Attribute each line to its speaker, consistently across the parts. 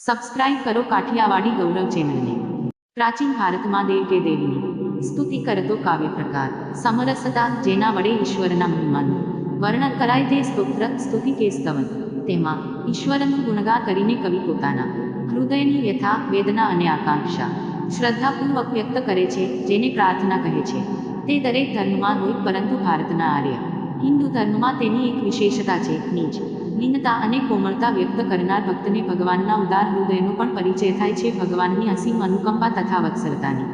Speaker 1: Subscribe કરો કાઠિયાવાડી ગૌરવ ચેનલને. પ્રાચીન ભારતમાં દેવ કે દેવીની સ્તુતિ કરતો કાવ્ય પ્રકાર. સમરસતા જેના વડે ઈશ્વરના મહિમાનું વર્ણન કરાય તે સ્તોત્ર, સ્તુતિ કે સ્તવન. તેમાં ઈશ્વરનું ગુણગાન કરીને કવિ પોતાના હૃદયની વ્યથા, વેદના અને આકાંક્ષા શ્રદ્ધાપૂર્વક વ્યક્ત કરે છે, જેને પ્રાર્થના કહે છે. તે દરેક ધર્મમાં હોય, પરંતુ ભારતના આર્ય હિન્દુ ધર્મમાં તેની એક વિશેષતા છે, નીચ. લીનતા અને કોમળતા વ્યક્ત કરનાર ભક્તને ભગવાનના ઉદાર હૃદયનો પણ પરિચય થાય છે ભગવાનની અસીમ અનુકંપા તથા વત્સરતાની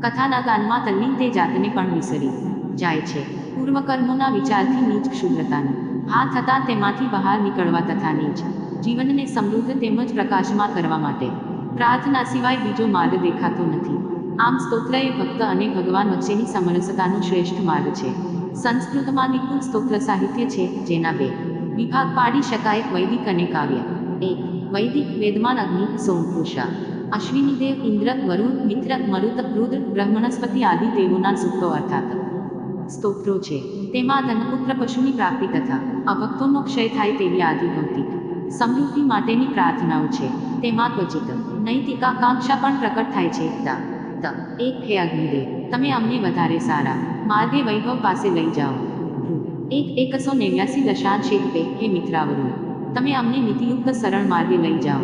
Speaker 1: કથાના ગાનમાં તલ્લીન તે જાતને પણ વિસરી જાય છે. પૂર્વકર્મોના વિચારથી નીચ ક્ષુદ્રતાની હા થતાં તેમાંથી બહાર નીકળવા તથા નીચ. જીવનને સમૃદ્ધ તેમજ પ્રકાશમાં કરવા માટે. પ્રાર્થના સિવાય બીજો માર્ગ દેખાતો નથી. આમ સ્તોત્ર એ ભક્ત અને ભગવાન વચ્ચેની સમરસતાનો શ્રેષ્ઠ માર્ગ છે. સંસ્કૃતમાં નિપુણ સ્તોત્ર સાહિત્ય છે, જેના બે. વિભાગ પાડી શકાય વૈદિક અને કાવ્ય. એક, વૈદિક વેદમાન અગ્નિ સોમપુષા અશ્વિની દેવ ઇન્દ્ર, વરુણ, મિત્ર, મરુત, રુદ્ર, બ્રહ્મણસ્પતિ આદિ દેવોના સૂક્તો અર્થાત. સ્તોત્રો છે. તેમાં ધનપુત્ર પશુની પ્રાપ્તિ તથા અભક્તોનો ક્ષય થાય તેવી આદિ ભૌતિક. સમૃદ્ધિ માટેની પ્રાર્થનાઓ છે. તેમાં ક્વચિત. નૈતિકાકાંક્ષા પણ પ્રકટ થાય છે. ત ત, એક હે અગ્નિદેવ. તમે અમને વધારે સારા. માર્ગે વૈભવ પાસે લઈ જાઓ. એક એકસો નેવ્યાસી દશાંશ એક બે. હે મિત્રાવરો, તમે અમને નીતિયુક્ત સરળ માર્ગે લઈ જાઓ.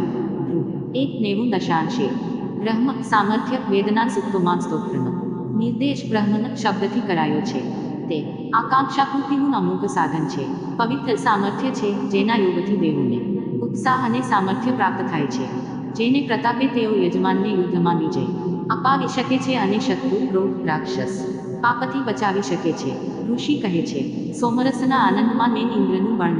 Speaker 1: એક નેવું દશાંશ એક. બ્રહ્મ, સામર્થ્ય, વેદના, સૂક્તોમાં સ્તોત્રનો. નિર્દેશ બ્રહ્મન શબ્દથી કરાયો છે. તે આકાંક્ષા પૂર્તિનું અમુક સાધન છે. પવિત્ર સામર્થ્ય છે જેના યોગથી દેવોને. ઉત્સાહ અને સામર્થ્ય પ્રાપ્ત થાય છે. જેને પ્રતાપે તેઓ યજમાનને યુદ્ધમાં વિજય. અપાવી શકે છે અને શત્રુ, ક્રોધ, રાક્ષસ. પાપથી બચાવી શકે છે. ઋષિ કહે છે, સોમરસના આનંદમાં મેન ઇન્દ્રનું બળ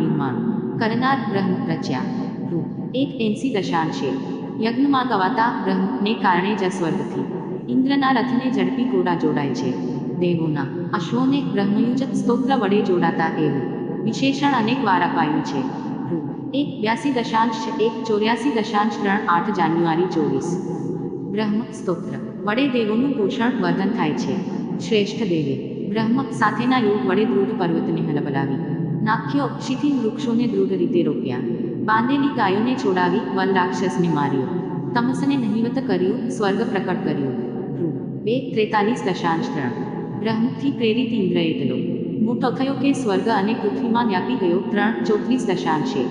Speaker 1: કરનાર બ્રહ્મ રચ્યા રૂ એક એંસી છે. યજ્ઞમાં ગવાતા બ્રહ્મને કારણે જ સ્વર્ગથી ઇન્દ્રના રથને ઝડપી ઘોડા જોડાય છે. દેવોના અશ્વોને બ્રહ્મયુજક સ્તોત્ર વડે જોડાતા એવું વિશેષણ અનેક વાર અપાયું છે. એક બ્યાસી દશાંશ, એક ચોર્યાસી દશાંશ ત્રણ આઠ જાન્યુઆરી ચોવીસ. બ્રહ્મ સ્તોત્ર વડે દેવોનું પોષણ વર્ધન થાય છે. શ્રેષ્ઠ દેવે બ્રહ્મ સાથેના યોગ વડે દૃઢ પર્વતને હલબલાવી નાખ્યો શિથિલ વૃક્ષોને દૃઢ રીતે રોક્યા બાંધેલી ગાયોને છોડાવી વન રાક્ષસને માર્યો. તમસને નહિવત કર્યું, સ્વર્ગ પ્રકટ કર્યું. બે ત્રેતાલીસ દશાંશ ત્રણ. બ્રહ્મથી પ્રેરિત ઇન્દ્ર એટલો. મોટો થયો કે સ્વર્ગ અને પૃથ્વીમાં વ્યાપી ગયો ત્રણ ચોત્રીસ દશાંશે.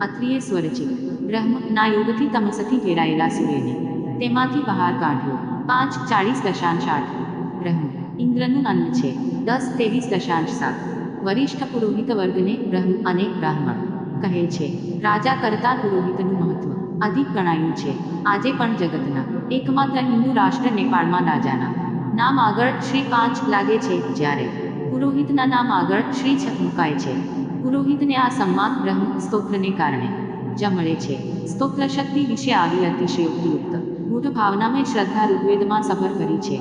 Speaker 1: અત્રિય સ્વરચિત. બ્રહ્મના યોગથી તમસથી ઘેરાયેલા સૂર્યને. તેમાંથી બહાર કાઢ્યો. પાંચ ચાળીસ દશાંશ આઠ. બ્રહ્મ ઇન્દ્રનું અન્ન છે દસ ત્રેવીસ દશાંશ સાત વરિષ્ઠ પુરોહિત વર્ગને બ્રહ્મ અને બ્રાહ્મણ કહે છે રાજા કરતા પુરોહિતનું મહત્વ અધિક ગણાયું છે આજે પણ જગતના એકમાત્ર હિન્દુ રાષ્ટ્ર નેપાળમાં રાજાના નામ આગળ શ્રી પાંચ લાગે છે જ્યારે પુરોહિતના નામ આગળ શ્રી છ મુકાય છે પુરોહિતને આ સન્માન બ્રહ્મ સ્તોત્રને કારણે જ મળે છે સ્તોત્ર શક્તિ વિશે આવી અતિશયોક્તિયુક્ત ગુઢ ભાવનામય શ્રદ્ધા ઋગ્વેદમાં સફર કરી છે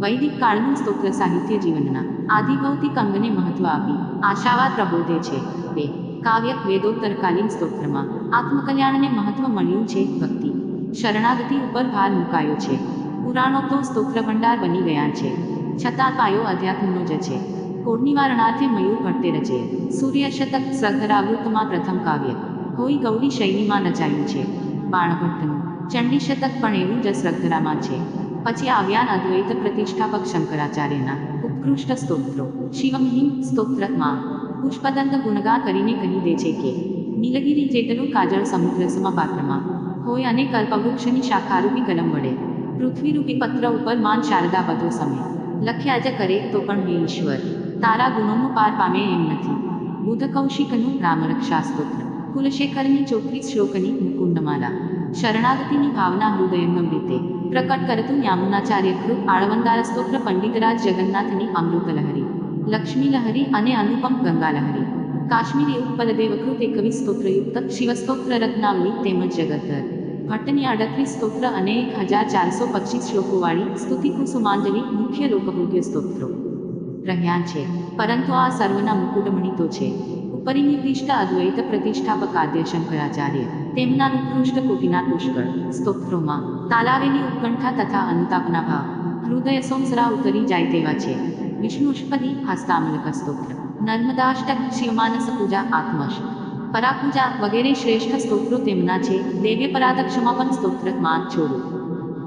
Speaker 1: વૈદિક કાળનું સ્તોત્ર સાહિત્ય જીવનના આદિભૌતિક અંગને મહત્વ આપી આશાવાદ પ્રબોધે છે. બે, કાવ્ય વેદોત્તરકાલીન સ્તોત્રમાં આત્મકલ્યાણને મહત્વ મળ્યું છે ભક્તિ. શરણાગતિ ઉપર ભાર મુકાયો છે. પુરાણો તો સ્તોત્ર ભંડાર બની ગયા છે. છતાં પાયો અધ્યાત્મનો જ છે. કોડ નિવારણાર્થે મયુર ભટ્ટે રચે. સૂર્ય શતક સ્રગરાવૃતમાં પ્રથમ કાવ્ય. હોઈ ગૌડી શૈલીમાં રચાયું છે. બાણભટ્ટનું ચંડી શતક પણ એવું જ શ્રદ્ધરામાં છે. પછી આવ્યા અદ્વૈત પ્રતિષ્ઠાપક શંકરાચાર્યના ઉત્કૃષ્ટ સ્તોત્રો. શિવમહિમ સ્તોત્રમાં પુષ્પદંત ગુણગા કરીને કહી દે છે કે, નીલગિરી જેટલું કાજળ સમુદ્ર સમપાત્રમાં. હોય અને કલ્પવૃક્ષની શાખારૂપી કલમ વડે. પૃથ્વીરૂપી પત્ર ઉપર માન શારદા બધો સમય. લખ્યા જ કરે તો પણ હે ઈશ્વર. તારા ગુણોનું પાર પામે એમ નથી. બુધ કૌશિકનું રામરક્ષા સ્તોત્ર. કુલશેખરની ચોત્રીસ શ્લોકની મુકુંડમાલા શરણાગતિની ભાવના હૃદયંગમ રીતે પ્રકટ કરતું યામુનાચાર્ય કૃપ આળવંદાર સ્તોત્ર પંડિતરાજ જગન્નાથની અમૃત લહરી, લક્ષ્મી લહરી અને અનુપમ ગંગા લહરી. કાશ્મીરી ઉત્પલદેવકૃત એકવીસ સ્તોત્રયુક્ત શિવસ્તોત્ર રત્નાવલી તેમજ જગતધર ભટ્ટની અડત્રીસ સ્તોત્ર અને એક હજાર ચારસો પચીસ શ્લોકોવાળી સ્તુતિ કુસુમાંજલિ મુખ્ય લોકભોગ્ય સ્તોત્રો. રહ્યા છે, પરંતુ આ સર્વના મુકુટમણી તો છે. ઉપરિનિર્દિષ્ટ અદ્વૈત પ્રતિષ્ઠાપક આદ્ય શંકરાચાર્ય તેમના ઉત્કૃષ્ટ કોટિના પુષ્કળ, સ્તોત્રોમાં તાલાવેલી ઉત્કંઠા તથા અનુતાપના ભાવ, હૃદય સોમસરા ઉતરી જાય તેવા છે. વિષ્ણુષ્પદી હસ્તામલક સ્તોત્ર, નર્મદાષ્ટક શિવમાનસ પૂજા આત્મશ, પરાપૂજા વગેરે શ્રેષ્ઠ સ્તોત્રો તેમના છે. દેવ્ય પરાધક્ષમાં પણ સ્તોત્ર માન છોડો.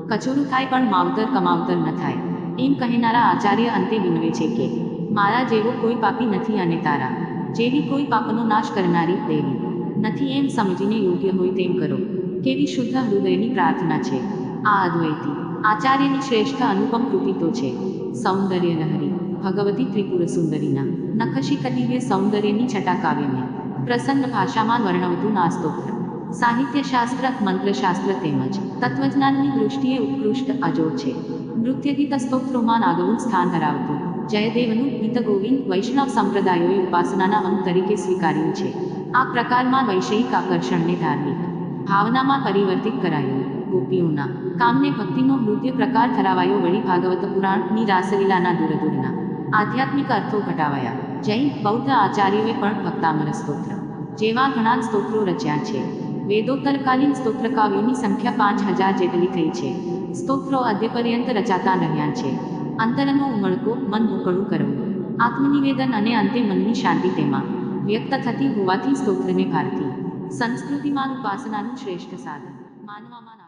Speaker 1: કચોરું થાય પણ માવતર કમાવતર ન થાય. એમ કહેનારા આચાર્ય અંતે વિનવે છે કે, મારા જેવો કોઈ પાપી નથી અને તારા. જેવી કોઈ પાપનો નાશ કરનારી દેવી. નથી એમ સમજીને યોગ્ય હોય તેમ કરો. કેવી શુદ્ધ હૃદયની પ્રાર્થના છે. આ અદ્વૈતી, આચાર્યની શ્રેષ્ઠ અનુપમ કૃતિ તો છે. સૌંદર્ય લહરી, ભગવતી ત્રિપુર સુંદરીના, નખશી દિવ્ય સૌંદર્યની છટા કાવ્યને પ્રસન્ન ભાષામાં વર્ણવતું આ સ્તોત્ર સાહિત્યશાસ્ત્ર, મંત્રશાસ્ત્ર તેમજ તત્વજ્ઞાનની દૃષ્ટિએ ઉત્કૃષ્ટ અજોડ છે. નૃત્યગીત સ્તોત્રોમાં આગવું સ્થાન ધરાવતું. જયદેવનું ગીત ગોવિંદ વૈષ્ણવ સંપ્રદાયોએ ઉપાસનાના અંગ તરીકે સ્વીકાર્યું છે. આ પ્રકારમાં વૈષયિક આકર્ષણને ધાર્મિક ભાવનામાં પરિવર્તિત કરાયું. ગોપીઓના કામને ભક્તિનો નૃત્ય પ્રકાર ઠરાવાયો વળી ભાગવત પુરાણની રાસલીલાના દૂરદૂરના આધ્યાત્મિક અર્થો ઘટાવાયા. જૈન બૌદ્ધ આચાર્યોએ પણ ભક્તામર સ્તોત્ર જેવા ઘણા સ્તોત્રો રચ્યા છે. વેદોત્તરકાલીન સ્તોત્રકાવ્યોની સંખ્યા પાંચ હજાર જેટલી થઈ છે. સ્તોત્રો અદ્યપર્યંત રચાતા રહ્યા છે. અંતરનો ઉમળકો, મન મોકળું કરવું. આત્મનિવેદન અને અંતે મનની શાંતિ તેમાં. વ્યક્ત થતી હોવાથી સ્તોત્રને ભારતી. સંસ્કૃતિમાં ઉપાસનાનું શ્રેષ્ઠ સાધન. માનવામાં